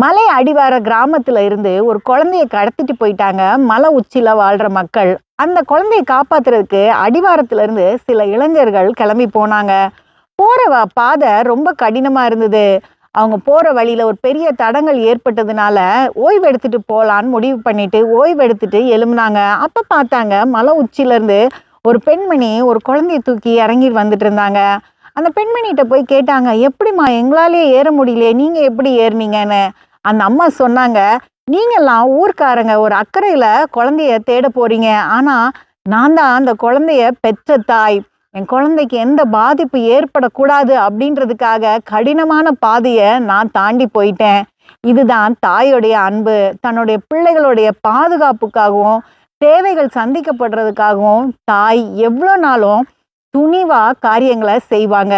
மலை அடிவார கிராமத்துல இருந்து ஒரு குழந்தைய கடத்திட்டு போயிட்டாங்க. மலை உச்சியில வாழ்ற மக்கள். அந்த குழந்தைய காப்பாத்துறதுக்கு அடிவாரத்துல இருந்து சில இளைஞர்கள் கிளம்பி போனாங்க. போற வ- பாதை ரொம்ப கடினமா இருந்தது. அவங்க போற வழியில ஒரு பெரிய தடங்கள் ஏற்பட்டதுனால ஓய்வு எடுத்துட்டு போலான்னு முடிவு பண்ணிட்டு ஓய்வு எடுத்துட்டு எழும்புனாங்க. அப்ப பார்த்தாங்க மலை உச்சில இருந்து ஒரு பெண்மணி ஒரு குழந்தைய தூக்கி இறங்கி வந்துட்டு இருந்தாங்க. அந்த பெண்மணிகிட்ட போய் கேட்டாங்க எப்படிம்மா எங்களாலே ஏற முடியலையே நீங்கள் எப்படி ஏறுனீங்கன்னு? அந்த அம்மா சொன்னாங்க நீங்கெல்லாம் ஊர்க்காரங்க ஒரு அக்கறையில் குழந்தைய தேட போறீங்க. ஆனால் நான் தான் அந்த குழந்தைய பெற்ற தாய். என் குழந்தைக்கு எந்த பாதிப்பு ஏற்படக்கூடாது அப்படின்றதுக்காக கடினமான பாதையை நான் தாண்டி போயிட்டேன். இதுதான் தாயோடைய அன்பு. தன்னுடைய பிள்ளைகளுடைய பாதுகாப்புக்காகவும் தேவைகள் சந்திக்கப்படுறதுக்காகவும் தாய் எவ்வளோ நாளும் துணிவாக காரியங்களை செய்வாங்க.